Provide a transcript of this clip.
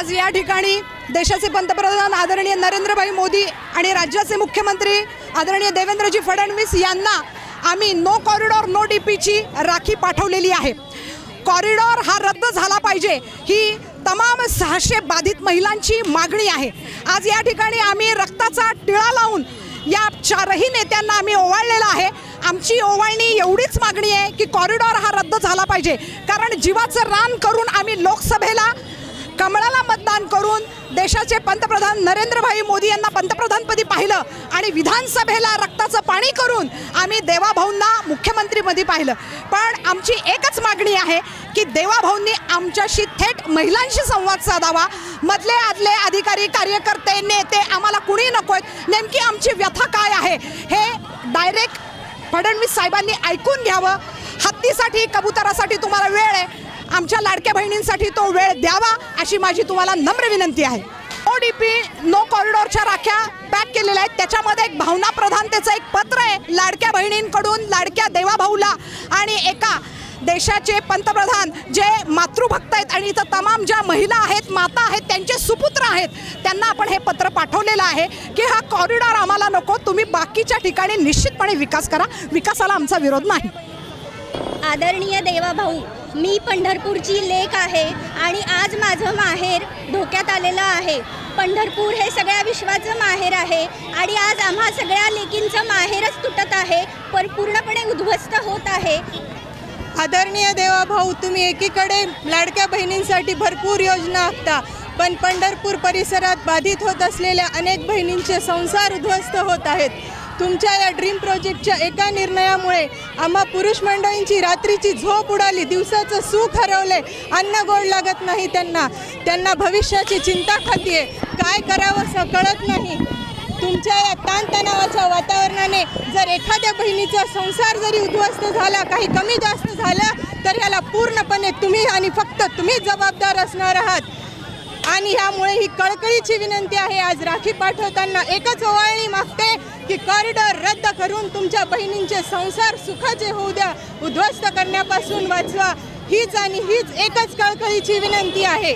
आज या ठिकाणी देशाचे पंतप्रधान आदरणीय नरेंद्रभाई मोदी आणि राज्याचे मुख्यमंत्री आदरणीय देवेंद्रजी फडणवीस यांना आम्ही नो कॉरिडॉर नो डीपीची राखी पाठवलेली आहे. कॉरिडॉर हा रद्द झाला पाहिजे. ही तमाम सहाशे बाधित महिलांची मागणी आहे. आज या ठिकाणी आम्ही रक्ताचा टिळा लावून या चारही नेत्यांना आम्ही ओवाळलेला आहे. आमची ओवाळणी एवढीच मागणी आहे की कॉरिडॉर हा रद्द झाला पाहिजे. कारण जीवाचं रान करून आम्ही लोकसभा देशाचे पंतप्रधान नरेंद्रभाई मोदी यांना पंतप्रधानपदी पाहिलं आणि विधानसभेला रक्ताचं पाणी करून आम्ही देवाभाऊंना मुख्यमंत्रीपदी पाहिलं. पण आमची एकच मागणी आहे की देवाभाऊंनी आमच्याशी थेट महिलांशी संवाद साधावा. मधले आदले अधिकारी कार्यकर्ते नेते आम्हाला कुणी नको आहेत नेमकी आमची व्यथा काय आहे हे डायरेक्ट फडणवीस साहेबांनी ऐकून घ्यावं. हत्तीसाठी कबुतरासाठी तुम्हाला वेळ आहे. आमच्या लाडक्या बहिणींसाठी तो वेळ द्यावा अशी माझी तुम्हाला नम्र विनंती आहे. ओ डी पी नो कॉरिडॉरच्या राख्या पॅक केलेल्या आहेत. त्याच्यामध्ये एक भावना प्रधानतेचं एक पत्र आहे लाडक्या बहिणींकडून लाडक्या देवाभाऊला. आणि एका देशाचे पंतप्रधान जे मातृभक्त आहेत आणि इथं तमाम ज्या महिला आहेत माता आहेत त्यांचे सुपुत्र आहेत त्यांना आपण हे पत्र पाठवलेलं आहे की हा कॉरिडॉर आम्हाला नको. तुम्ही बाकीच्या ठिकाणी निश्चितपणे विकास करा. विकासाला आमचा विरोध नाही. आदरणीय देवाभाऊ मी पंढरपूरची लेक आहे आणि आज माझं माहेर धोक्यात आलेलं आहे. पंढरपूर हे सगळ्या विश्वाचं माहेर आहे आणि आज आम्हा सगळ्या लेकींचं माहेरच तुटत आहे पर पूर्णपणे उद्ध्वस्त होत आहे. आदरणीय देवाभाऊ तुम्ही एकीकडे लाडक्या बहिणींसाठी भरपूर योजना आखता पण पंढरपूर परिसरात बाधित होत असलेल्या अनेक बहिणींचे संसार उद्ध्वस्त होत आहेत. तुमच्या या ड्रीम प्रोजेक्टच्या एका निर्णयामुळे आम्हा पुरुष मंडळींची रात्रीची झोप उडाली दिवसाचं सुख हरवले अन्न गोड लागत नाही त्यांना. त्यांना भविष्याची चिंता खातीये काय करावं असं कळत नाही. तुमच्या या ताणतणावाच्या वातावरणाने जर एखाद्या बहिणीचा संसार जरी उद्ध्वस्त झाला काही कमी जास्त झाला तर याला पूर्णपणे तुम्ही आणि फक्त तुम्ही जबाबदार असणार आहात. आणि ह्यामुळे ही कळकळीची विनंती आहे. आज राखी पाठवताना एकच ओवाळणी मागते की कॉरिडॉर रद्द करून तुमच्या बहिणींचे संसार सुखाचे होऊ द्या. उद्ध्वस्त करण्यापासून वाचवा. हीच आणि हीच एकच कळकळीची विनंती आहे.